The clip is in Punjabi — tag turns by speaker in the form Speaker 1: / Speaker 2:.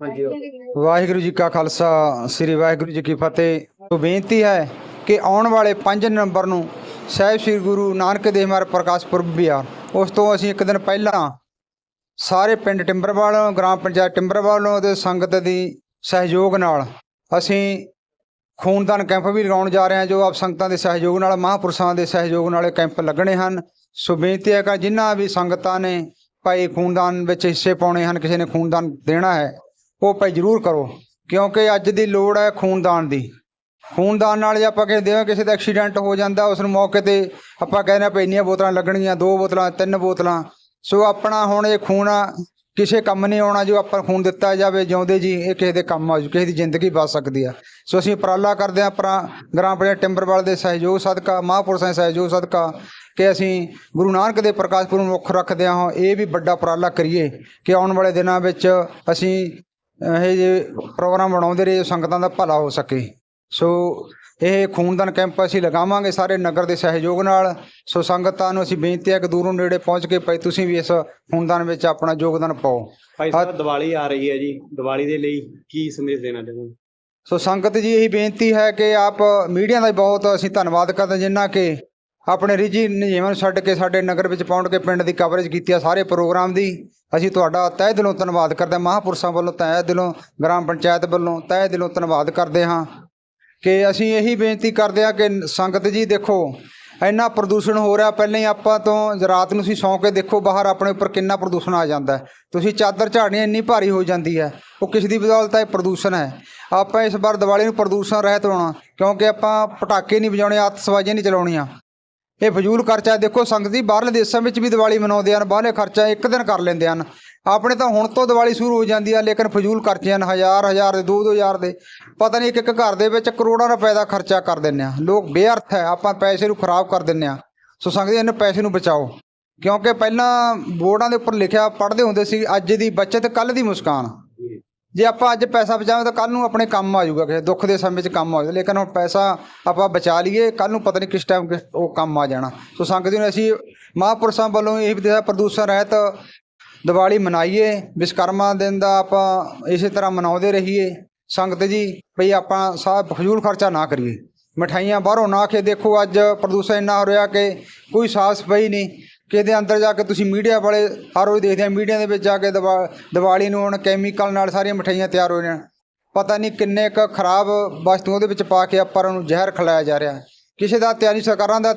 Speaker 1: ਹਾਂਜੀ।
Speaker 2: ਵਾਹਿਗੁਰੂ ਜੀ ਕਾ ਖਾਲਸਾ, ਸ੍ਰੀ ਵਾਹਿਗੁਰੂ ਜੀ ਕੀ ਫਤਿਹ। ਬੇਨਤੀ ਹੈ ਕਿ ਆਉਣ ਵਾਲੇ 5 ਨਵੰਬਰ ਨੂੰ ਸਾਹਿਬ ਸ੍ਰੀ ਗੁਰੂ ਨਾਨਕ ਦੇਵ ਮਹਾਰਾਜ ਪ੍ਰਕਾਸ਼ ਪੁਰਬ ਵੀ ਆ, ਉਸ ਤੋਂ ਅਸੀਂ ਇੱਕ ਦਿਨ ਪਹਿਲਾਂ ਸਾਰੇ ਪਿੰਡ ਟਿੰਬਰਵਾਲ, ਗ੍ਰਾਮ ਪੰਚਾਇਤ ਟਿੰਬਰਵਾਲ ਦੇ ਸੰਗਤ ਦੀ ਸਹਿਯੋਗ ਨਾਲ ਅਸੀਂ ਖੂਨਦਾਨ ਕੈਂਪ ਵੀ ਲਗਾਉਣ ਜਾ ਰਹੇ ਹਾਂ, ਜੋ ਆਪ ਸੰਗਤਾਂ ਦੇ ਸਹਿਯੋਗ ਨਾਲ, ਮਹਾਂਪੁਰਸ਼ਾਂ ਦੇ ਸਹਿਯੋਗ ਨਾਲ ਕੈਂਪ ਲੱਗਣੇ ਹਨ। ਸੋ ਬੇਨਤੀ ਹੈ ਕਿ ਜਿਨ੍ਹਾਂ ਵੀ ਸੰਗਤਾਂ ਨੇ ਭਾਈ ਖੂਨਦਾਨ ਵਿੱਚ ਹਿੱਸੇ ਪਾਉਣੇ ਹਨ, ਕਿਸੇ ਨੇ ਖੂਨਦਾਨ ਦੇਣਾ ਹੈ ਉਹ ਭਾਈ ਜ਼ਰੂਰ ਕਰੋ ਕਿਉਂਕਿ ਅੱਜ ਦੀ ਲੋੜ ਹੈ ਖੂਨਦਾਨ ਦੀ। ਖੂਨਦਾਨ ਨਾਲ ਜੇ ਆਪਾਂ ਕਿਸੇ ਦੇ ਕਿਸੇ ਦਾ ਐਕਸੀਡੈਂਟ ਹੋ ਜਾਂਦਾ ਉਸ ਨੂੰ ਮੌਕੇ ਤੇ ਆਪਾਂ ਕਹਿੰਦੇ ਆ ਵੀ ਇੰਨੀਆਂ ਬੋਤਲਾਂ ਲੱਗਣਗੀਆਂ ਦੋ ਬੋਤਲਾਂ ਤਿੰਨ ਬੋਤਲਾਂ। ਸੋ ਆਪਣਾ ਹੁਣ ਇਹ ਖੂਨ ਆ, ਕਿਸੇ ਕੰਮ ਨਹੀਂ ਆਉਣਾ ਜੋ ਆਪਾਂ ਖੂਨ ਦਿੱਤਾ ਜਾਵੇ ਜਿਉਂਦੇ ਜੀ ਇਹ ਕਿਸੇ ਦੇ ਕੰਮ ਆ ਜੂ ਕਿਸੇ ਦੀ ਜ਼ਿੰਦਗੀ ਬਚ ਸਕਦੀ ਆ। ਸੋ ਅਸੀਂ ਉਪਰਾਲਾ ਕਰਦੇ ਹਾਂ ਆਪਣਾ ਗ੍ਰਾਮ ਪੰਚਾਇਤ ਟਿੰਬਰਵਾਲ ਦੇ ਸਹਿਯੋਗ ਸਦਕਾ ਮਹਾਂਪੁਰਸ਼ਾਂ ਦੇ ਸਹਿਯੋਗ ਸਦਕਾ ਕਿ ਅਸੀਂ ਗੁਰੂ ਨਾਨਕ ਦੇ ਪ੍ਰਕਾਸ਼ ਪੁਰਬ ਨੂੰ ਮੁੱਖ ਰੱਖਦੇ ਹਾਂ। ਇਹ ਵੀ ਵੱਡਾ ਉਪਰਾਲਾ ਕਰੀਏ ਕਿ ਆਉਣ ਵਾਲੇ ਦਿਨਾਂ ਵਿੱਚ ਅਸੀਂ ਇਹ ਜੇ ਪ੍ਰੋਗਰਾਮ ਬਣਾਉਂਦੇ ਰਹੇ ਸੰਗਤਾਂ ਦਾ ਭਲਾ ਹੋ ਸਕੇ। ਸੋ ਇਹ ਖੂਨਦਾਨ ਕੈਂਪ ਅਸੀਂ ਲਗਾਵਾਂਗੇ ਸਾਰੇ ਨਗਰ ਦੇ ਸਹਿਯੋਗ ਨਾਲ। ਸੋ ਸੰਗਤਾਂ ਨੂੰ ਅਸੀਂ ਬੇਨਤੀ ਹੈ ਕਿ ਦੂਰੋਂ ਨੇੜੇ ਪਹੁੰਚ ਕੇ ਭਾਈ ਤੁਸੀਂ ਵੀ ਇਸ ਖੂਨਦਾਨ ਵਿੱਚ ਆਪਣਾ ਯੋਗਦਾਨ ਪਾਓ।
Speaker 1: ਭਾਈ ਸਾਹਿਬ ਦੀਵਾਲੀ ਆ ਰਹੀ ਹੈ ਜੀ। ਦੀਵਾਲੀ ਦੇ ਲਈ ਕੀ ਸੰਦੇਸ਼ ਦੇਣਾ ਚਾਹੁੰਦੇ
Speaker 2: ਸੋ ਸੰਗਤ ਜੀ ਇਹੀ ਬੇਨਤੀ ਹੈ ਕਿ ਆਪ ਮੀਡੀਆ ਦਾ ਬਹੁਤ ਅਸੀਂ ਧੰਨਵਾਦ ਕਰਦੇ ਜਿਨ੍ਹਾਂ ਕਿ ਆਪਣੇ ਰਿਜੀ ਨਿਯਮਾਂ ਛੱਡ ਕੇ ਸਾਡੇ ਨਗਰ ਵਿੱਚ ਪਹੁੰਚ ਕੇ ਪਿੰਡ ਦੀ ਕਵਰੇਜ ਕੀਤੀ ਆ ਸਾਰੇ ਪ੍ਰੋਗਰਾਮ ਦੀ। ਅਸੀਂ ਤੁਹਾਡਾ ਤਹਿ ਦਿਲੋਂ ਧੰਨਵਾਦ ਕਰਦੇ ਹਾਂ। ਮਹਾਂਪੁਰਸ਼ਾਂ ਵੱਲੋਂ ਤਹਿ ਦਿਲੋਂ, ਗ੍ਰਾਮ ਪੰਚਾਇਤ ਵੱਲੋਂ ਤਹਿ ਦਿਲੋਂ ਧੰਨਵਾਦ ਕਰਦੇ ਹਾਂ ਕਿ ਅਸੀਂ ਇਹੀ ਬੇਨਤੀ ਕਰਦੇ ਹਾਂ ਕਿ ਸੰਗਤ ਜੀ ਦੇਖੋ, ਇੰਨਾ ਪ੍ਰਦੂਸ਼ਣ ਹੋ ਰਿਹਾ। ਪਹਿਲਾਂ ਹੀ ਆਪਾਂ ਤੋਂ ਰਾਤ ਨੂੰ ਤੁਸੀਂ ਸੌਂ ਕੇ ਦੇਖੋ ਬਾਹਰ ਆਪਣੇ ਉੱਪਰ ਕਿੰਨਾ ਪ੍ਰਦੂਸ਼ਣ ਆ ਜਾਂਦਾ ਤੁਸੀਂ ਚਾਦਰ ਝਾੜਨੀ ਇੰਨੀ ਭਾਰੀ ਹੋ ਜਾਂਦੀ ਹੈ, ਉਹ ਕਿਸ ਦੀ ਬਦੌਲਤ ਹੈ ਇਹ ਪ੍ਰਦੂਸ਼ਣ ਹੈ। ਆਪਾਂ ਇਸ ਵਾਰ ਦੀਵਾਲੀ ਨੂੰ ਪ੍ਰਦੂਸ਼ਣ ਰਹਿਤ ਹੋਣਾ, ਕਿਉਂਕਿ ਆਪਾਂ ਪਟਾਕੇ ਨਹੀਂ ਵਜਾਉਣੇ ਆਤਿਸ਼ਬਾਜ਼ੀਆਂ ਨਹੀਂ ਚਲਾਉਣੀਆਂ। ਇਹ ਫਜ਼ੂਲ ਖਰਚਾ ਦੇਖੋ, ਸੰਗਤ ਜੀ, ਬਾਹਰਲੇ ਦੇਸ਼ਾਂ ਵਿੱਚ ਵੀ ਦੀਵਾਲੀ ਮਨਾਉਂਦੇ ਹਨ, ਬਾਹਰਲੇ ਖਰਚਾ ਇੱਕ ਦਿਨ ਕਰ ਲੈਂਦੇ ਹਨ। ਆਪਣੇ ਤਾਂ ਹੁਣ ਤੋਂ ਦੀਵਾਲੀ ਸ਼ੁਰੂ ਹੋ ਜਾਂਦੀ ਆ, ਲੇਕਿਨ ਫਜ਼ੂਲ ਖਰਚੇ ਹਨ ਹਜ਼ਾਰ ਹਜ਼ਾਰ ਦੇ, ਦੋ ਦੋ ਹਜ਼ਾਰ ਦੇ। ਪਤਾ ਨਹੀਂ ਇੱਕ ਇੱਕ ਘਰ ਦੇ ਵਿੱਚ ਕਰੋੜਾਂ ਰੁਪਏ ਦਾ ਖਰਚਾ ਕਰ ਦਿੰਦੇ ਆ ਲੋਕ ਬੇਅਰਥ ਹੈ, ਆਪਾਂ ਪੈਸੇ ਨੂੰ ਖਰਾਬ ਕਰ ਦਿੰਦੇ ਆ ਸੋ ਸੰਗਤ ਜੀ, ਇਹਨਾਂ ਪੈਸੇ ਨੂੰ ਬਚਾਓ। ਕਿਉਂਕਿ ਪਹਿਲਾਂ ਬੋਰਡਾਂ ਦੇ ਉੱਪਰ ਲਿਖਿਆ, ਪੜ੍ਹਦੇ ਹੁੰਦੇ ਸੀ, ਅੱਜ ਦੀ ਬੱਚਤ ਕੱਲ ਦੀ ਮੁਸਕਾਨ। ਜੇ ਆਪਾਂ ਅੱਜ ਪੈਸਾ ਬਚਾਵਾਂ ਤਾਂ ਕੱਲ ਨੂੰ ਆਪਣੇ ਕੰਮ ਆ ਜਾਊਗਾ ਕਿਸੇ, ਦੁੱਖ ਦੇ ਸਮੇਂ 'ਚ ਕੰਮ ਆ ਜਾਊਗਾ। ਲੇਕਿਨ ਹੁਣ ਪੈਸਾ ਆਪਾਂ ਬਚਾ ਲਈਏ ਕੱਲ ਨੂੰ ਪਤਾ ਨਹੀਂ ਕਿਸ ਟਾਈਮ ਉਹ ਕੰਮ ਆ ਜਾਣਾ। ਸੋ ਸੰਗਤ ਜੀ ਨੂੰ ਅਸੀਂ ਮਹਾਂਪੁਰਸ਼ਾਂ ਵੱਲੋਂ ਇਹ ਵੀ ਪ੍ਰਦੂਸ਼ਣ ਰਹਿਤ ਦੀਵਾਲੀ ਮਨਾਈਏ ਵਿਸ਼ਕਰਮਾ ਦਿਨ ਦਾ ਆਪਾਂ ਇਸੇ ਤਰ੍ਹਾਂ ਮਨਾਉਂਦੇ ਰਹੀਏ। ਸੰਗਤ ਜੀ ਭਈ ਆਪਾਂ ਸਾਹ ਫਜ਼ੂਲ ਖਰਚਾ ਨਾ ਕਰੀਏ। ਮਠਾਈਆਂ ਬਾਹਰੋਂ ਨਾ ਖੇ ਦੇਖੋ ਅੱਜ ਪ੍ਰਦੂਸ਼ਣ ਇੰਨਾ ਹੋ ਰਿਹਾ ਕਿ ਕੋਈ ਸਾਫ਼ ਸਫ਼ਾਈ ਨਹੀਂ। ਕਿਹਦੇ ਅੰਦਰ ਜਾ ਕੇ ਤੁਸੀਂ ਮੀਡੀਆ ਵਾਲੇ ਹਰ ਰੋਜ਼ ਦੇਖਦੇ ਆ, ਮੀਡੀਆ ਦੇ ਵਿੱਚ ਜਾ ਕੇ ਦੀਵਾ- ਦੀਵਾਲੀ ਨੂੰ ਹੁਣ ਕੈਮੀਕਲ ਨਾਲ ਸਾਰੀਆਂ ਮਠਾਈਆਂ ਤਿਆਰ ਹੋ ਰਹੀਆਂ ਪਤਾ ਨਹੀਂ ਕਿੰਨੇ ਕੁ ਖਰਾਬ ਵਸਤੂ ਉਹਦੇ ਵਿੱਚ ਪਾ ਕੇ ਆਪਾਂ ਨੂੰ ਜ਼ਹਿਰ ਖਿਲਾਇਆ ਜਾ ਰਿਹਾ। ਕਿਸੇ ਦਾ ਤਿਆਰੀ ਸਰਕਾਰਾਂ ਦਾ